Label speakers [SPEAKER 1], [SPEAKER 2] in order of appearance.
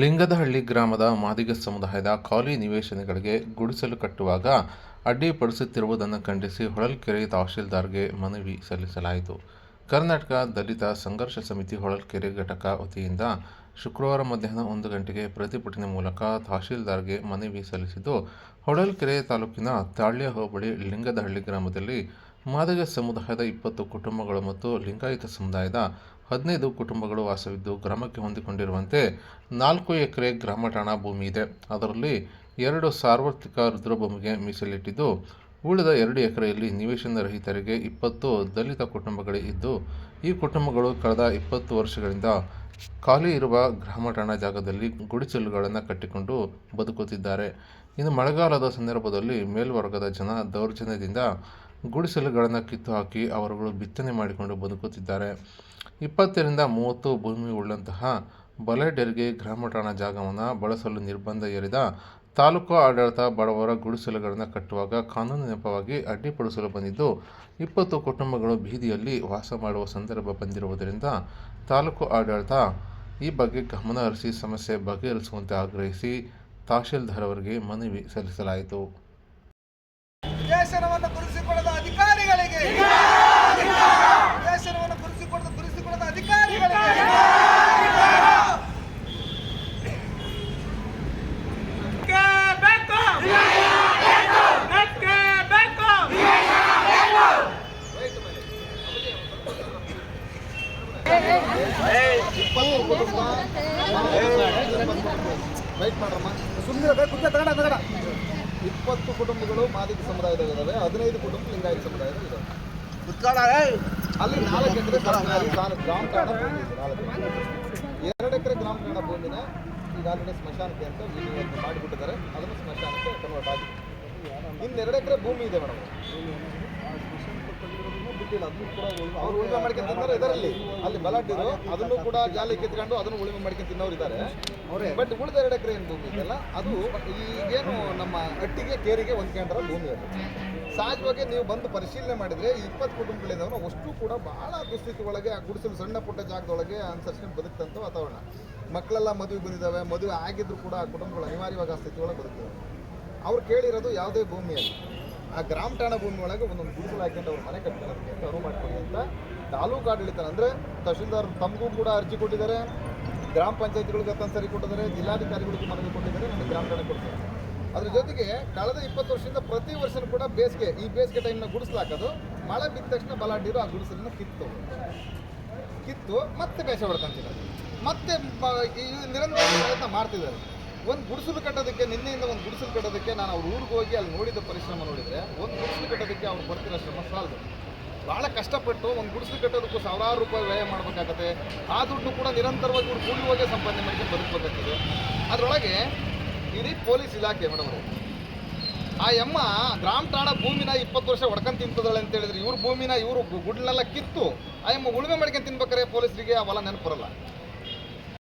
[SPEAKER 1] ಲಿಂಗದಹಳ್ಳಿ ಗ್ರಾಮದ ಮಾದಿಗ ಸಮುದಾಯದ ಖಾಲಿ ನಿವೇಶನಗಳಿಗೆ ಗುಡಿಸಲು ಕಟ್ಟುವಾಗ ಅಡ್ಡಿಪಡಿಸುತ್ತಿರುವುದನ್ನು ಖಂಡಿಸಿ ಹೊಳಲ್ಕೆರೆ ತಹಶೀಲ್ದಾರ್ಗೆ ಮನವಿ ಸಲ್ಲಿಸಲಾಯಿತು. ಕರ್ನಾಟಕ ದಲಿತ ಸಂಘರ್ಷ ಸಮಿತಿ ಹೊಳಲ್ಕೆರೆ ಘಟಕ ವತಿಯಿಂದ ಶುಕ್ರವಾರ ಮಧ್ಯಾಹ್ನ ಒಂದು ಗಂಟೆಗೆ ಪ್ರತಿಭಟನೆ ಮೂಲಕ ತಹಶೀಲ್ದಾರ್ಗೆ ಮನವಿ ಸಲ್ಲಿಸಿದ್ದು, ಹೊಳಲ್ಕೆರೆ ತಾಲೂಕಿನ ತಾಳ್ಯ ಹೋಬಳಿ ಲಿಂಗದಹಳ್ಳಿ ಗ್ರಾಮದಲ್ಲಿ ಮಾದಿಗ ಸಮುದಾಯದ ಇಪ್ಪತ್ತು ಕುಟುಂಬಗಳು ಮತ್ತು ಲಿಂಗಾಯತ ಸಮುದಾಯದ ಹದಿನೈದು ಕುಟುಂಬಗಳು ವಾಸವಿದ್ದು ಗ್ರಾಮಕ್ಕೆ ಹೊಂದಿಕೊಂಡಿರುವಂತೆ ನಾಲ್ಕು ಎಕರೆ ಗ್ರಾಮ ಠಾಣಾ ಭೂಮಿ ಇದೆ. ಅದರಲ್ಲಿ ಎರಡು ಸಾರ್ವತ್ರಿಕ ರುದ್ರಭೂಮಿಗೆ ಮೀಸಲಿಟ್ಟಿದ್ದು, ಉಳಿದ ಎರಡು ಎಕರೆಯಲ್ಲಿ ನಿವೇಶನ ರಹಿತರಿಗೆ ಇಪ್ಪತ್ತು ದಲಿತ ಕುಟುಂಬಗಳೇ ಇದ್ದು, ಈ ಕುಟುಂಬಗಳು ಕಳೆದ ಇಪ್ಪತ್ತು ವರ್ಷಗಳಿಂದ ಖಾಲಿ ಇರುವ ಗ್ರಾಮ ಠಾಣಾ ಜಾಗದಲ್ಲಿ ಗುಡಿಸಲುಗಳನ್ನು ಕಟ್ಟಿಕೊಂಡು ಬದುಕುತ್ತಿದ್ದಾರೆ. ಇನ್ನು ಮಳೆಗಾಲದ ಸಂದರ್ಭದಲ್ಲಿ ಮೇಲ್ವರ್ಗದ ಜನ ದೌರ್ಜನ್ಯದಿಂದ ಗುಡಿಸಲುಗಳನ್ನು ಕಿತ್ತು ಹಾಕಿ ಅವರುಗಳು ಬಿತ್ತನೆ ಮಾಡಿಕೊಂಡು ಬದುಕುತ್ತಿದ್ದಾರೆ. ಇಪ್ಪತ್ತರಿಂದ ಮೂವತ್ತು ಭೂಮಿ ಉಳ್ಳಂತಹ ಬಲೆಡೆರ್ಗೆ ಗ್ರಾಮ ಠಾಣಾ ಜಾಗವನ್ನು ಬಳಸಲು ನಿರ್ಬಂಧ ಏರಿದ ತಾಲೂಕು ಆಡಳಿತ ಬಡವರ ಗುಡಿಸಲುಗಳನ್ನು ಕಟ್ಟುವಾಗ ಕಾನೂನು ನೆಪವಾಗಿ ಅಡ್ಡಿಪಡಿಸಲು ಬಂದಿದ್ದು, ಇಪ್ಪತ್ತು ಕುಟುಂಬಗಳು ಬೀದಿಯಲ್ಲಿ ವಾಸ ಮಾಡುವ ಸಂದರ್ಭ ಬಂದಿರುವುದರಿಂದ ತಾಲೂಕು ಆಡಳಿತ ಈ ಬಗ್ಗೆ ಗಮನ ಹರಿಸಿ ಸಮಸ್ಯೆ ಬಗೆಹರಿಸುವಂತೆ ಆಗ್ರಹಿಸಿ ತಹಶೀಲ್ದಾರ್ ಅವರಿಗೆ ಮನವಿ ಸಲ್ಲಿಸಲಾಯಿತು.
[SPEAKER 2] ನಿವೇಶನವನ್ನು ಗುರುಸಿಕೊಳ್ಳದ ಅಧಿಕಾರಿಗಳಿಗೆ ನಿವೇಶನವನ್ನು ಗುರುಸಿಕೊಳ್ಳದ ಗುರುಸಿಕೊಳ್ಳದ ಅಧಿಕಾರಿಗಳಿಗೆ
[SPEAKER 3] ಬೇಕು ಬೇಕು ಬೇಕು
[SPEAKER 2] ರೈಟ್ ಮಾಡ್ರಮ್ಮ ಸುಮ್ಮನೆ ಕುತ್ತ ತಗಡ ತಗಡ ಇಪ್ಪತ್ತು ಕುಟುಂಬಗಳು ಮಾದಿಗ ಸಮುದಾಯದಲ್ಲಿದ್ದಾವೆ ಹದಿನೈದು ಕುಟುಂಬ ಲಿಂಗಾಯತ ಸಮುದಾಯದಲ್ಲಿದ್ದಾವೆ. ಅಲ್ಲಿ ನಾಲ್ಕು ಎಕರೆ ಸರ್ಕಾರಿ ಗ್ರಾಮ ಠಾಣ ಭೂಮಿ ನಾಲ್ಕು. ಎರಡು ಎಕರೆ ಗ್ರಾಮ ಠಾಣ ಭೂಮಿನ ಈಗ ಆಲ್ರೆಡಿ ಸ್ಮಶಾನಕ್ಕೆ ಅಂತ ವಿನಿಯೋಗ ಮಾಡಿಬಿಟ್ಟಿದ್ದಾರೆ ಅದನ್ನು ಸ್ಮಶಾನಕ್ಕೆ ಕನ್ವರ್ಟ್ ಆಗಿದೆ. ಇನ್ನೆರಡು ಎಕರೆ ಭೂಮಿ ಇದೆ ಮೇಡಮ್. ಬಿಟ್ಟಿಲ್ಲ ಅದನ್ನು ಕೂಡ ಅವ್ರು ಉಳಿಮೆ ಮಾಡ್ಕೊಂತ ತಿನ್ನೋರು ಇದರಲ್ಲಿ ಅಲ್ಲಿ. ಬಲಾಟಿರು ಅದನ್ನು ಕೂಡ ಜಾಲಿ ಕಿತ್ಕೊಂಡು ಅದನ್ನು ಉಳಿಮೆ ಮಾಡ್ಕೊಂಡು ತಿನ್ನೋರು ಇದ್ದಾರೆ ಬಟ್ ಉಳಿದ ಎರಡು ಎಕರೆ ಏನು ಭೂಮಿ ಇದೆಯಲ್ಲ ಅದು ಈಗೇನು ನಮ್ಮ ಅಟ್ಟಿಗೆ ಕೇರಿಗೆ ಹೊಂದ್ಕೊಂಡ್ರ ಭೂಮಿ ಅದು ಸಹಜವಾಗಿ ನೀವು ಬಂದು ಪರಿಶೀಲನೆ ಮಾಡಿದ್ರೆ ಈ ಇಪ್ಪತ್ತು ಕುಟುಂಬಗಳಿಂದವನು ಅಷ್ಟು ಕೂಡ ಬಹಳ ದುಸ್ಥಿತಿ ಒಳಗೆ ಆ ಗುಡಿಸಲು ಸಣ್ಣ ಪುಟ್ಟ ಜಾಗದೊಳಗೆ ಅನುಸರಿಸ್ಕೊಂಡು ಬದುಕ್ತಂಥ ವಾತಾವರಣ. ಮಕ್ಕಳೆಲ್ಲ ಮದುವೆ ಬಂದಿದ್ದಾವೆ ಮದುವೆ ಆಗಿದ್ರು ಕೂಡ ಆ ಕುಟುಂಬಗಳು ಅನಿವಾರ್ಯವಾಗಿ ಆ ಸ್ಥಿತಿ ಒಳಗೆ ಬದುಕ್ತವೆ. ಅವ್ರು ಕೇಳಿರೋದು ಯಾವುದೇ ಭೂಮಿಯಲ್ಲಿ. ಆ ಗ್ರಾಮ ಠಾಣಾ ಭೂಮಿ ಒಳಗೆ ಒಂದೊಂದು ಗುಡಿಸಲು ಹಾಕೊಂಡು ಅವ್ರ ಮನೆ ಕಟ್ಕೊಳ್ಳೋದಕ್ಕೆ ಅಂತ ಅನುವು ಮಾಡ್ಕೊಳ್ಳಿ ಅಂತ ತಾಲೂಕು ಆಡಳಿತ ಅಂದರೆ ತಹಶೀಲ್ದಾರ್ ತಮಗೂ ಕೂಡ ಅರ್ಜಿ ಕೊಟ್ಟಿದ್ದಾರೆ. ಗ್ರಾಮ ಪಂಚಾಯತ್ಗಳಿಗೆ ಸರಿ ಕೊಟ್ಟಿದ್ದಾರೆ. ಜಿಲ್ಲಾಧಿಕಾರಿಗಳಿಗೂ ಮನವಿ ಕೊಟ್ಟಿದ್ದಾರೆ. ನನಗೆ ಗ್ರಾಮ ಠಾಣೆ ಕೊಡ್ತಾರೆ. ಅದ್ರ ಜೊತೆಗೆ ಕಳೆದ ಇಪ್ಪತ್ತು ವರ್ಷದಿಂದ ಪ್ರತಿ ವರ್ಷನೂ ಕೂಡ ಬೇಸಿಗೆ, ಈ ಬೇಸಿಗೆ ಟೈಮ್ನ ಗುಡಿಸಲು ಹಾಕೋದು, ಮಳೆ ಬಿದ್ದ ತಕ್ಷಣ ಬಲಾಢ್ಯರು ಆ ಗುಡಿಸಲನ್ನ ಕಿತ್ತು. ಕಿತ್ತು ಮತ್ತೆ ಬೇಸ ಹೊಡ್ಕೊಂತಿದ್ದಾರೆ ಮತ್ತೆ ಈ ನಿರಂತರ ಪ್ರಯತ್ನ ಮಾಡ್ತಿದ್ದಾರೆ. ಒಂದು ಗುಡಿಸಲು ಕಟ್ಟೋದಕ್ಕೆ, ನಿನ್ನೆಯಿಂದ ಒಂದು ಗುಡಿಸಲು ಕಟ್ಟೋದಕ್ಕೆ ನಾನು ಅವ್ರ ಊರಿಗೆ ಹೋಗಿ ಅಲ್ಲಿ ನೋಡಿದ ಪರಿಶ್ರಮ ನೋಡಿದರೆ, ಒಂದು ಗುಡಿಸಲು ಕಟ್ಟೋದಕ್ಕೆ ಅವ್ರು ಬರ್ತಿರೋ ಶ್ರಮ ಸಾಲದು. ಭಾಳ ಕಷ್ಟಪಟ್ಟು ಒಂದು ಗುಡಿಸಲು ಕಟ್ಟೋದಕ್ಕೂ ಸಾವಿರಾರು ರೂಪಾಯಿ ವ್ಯಯ ಮಾಡಬೇಕಾಗತ್ತೆ. ಆ ದುಡ್ಡು ಕೂಡ ನಿರಂತರವಾಗಿ ಇವ್ರು ಕೂಲಿ ಹೋಗಿ ಸಂಪಾದನೆ ಮಾಡಿ ಬದುಕಬೇಕಾಗ್ತದೆ ಅದರೊಳಗೆ ಇಡೀ ಪೊಲೀಸ್ ಇಲಾಖೆ ಮೇಡಮ್ ಆ ಯಮ್ಮ ಗ್ರಾಮ ಠಾಣ ಭೂಮಿನ ಇಪ್ಪತ್ತು ವರ್ಷ ಹೊಡ್ಕೊಂಡು ತಿಂತದಳೆ ಅಂತ ಹೇಳಿದ್ರೆ ಇವ್ರ ಭೂಮಿನ ಇವರು ಗುಡ್ಲೆಲ್ಲ ಕಿತ್ತು, ಆ ಯಮ್ಮ ಉಳುಮೆ ಮಾಡ್ಕೊಂಡು ತಿನ್ಬೇಕಾರೆ ಪೊಲೀಸರಿಗೆ ಹೊಲ ನೆನಪು ಬರಲ್ಲ.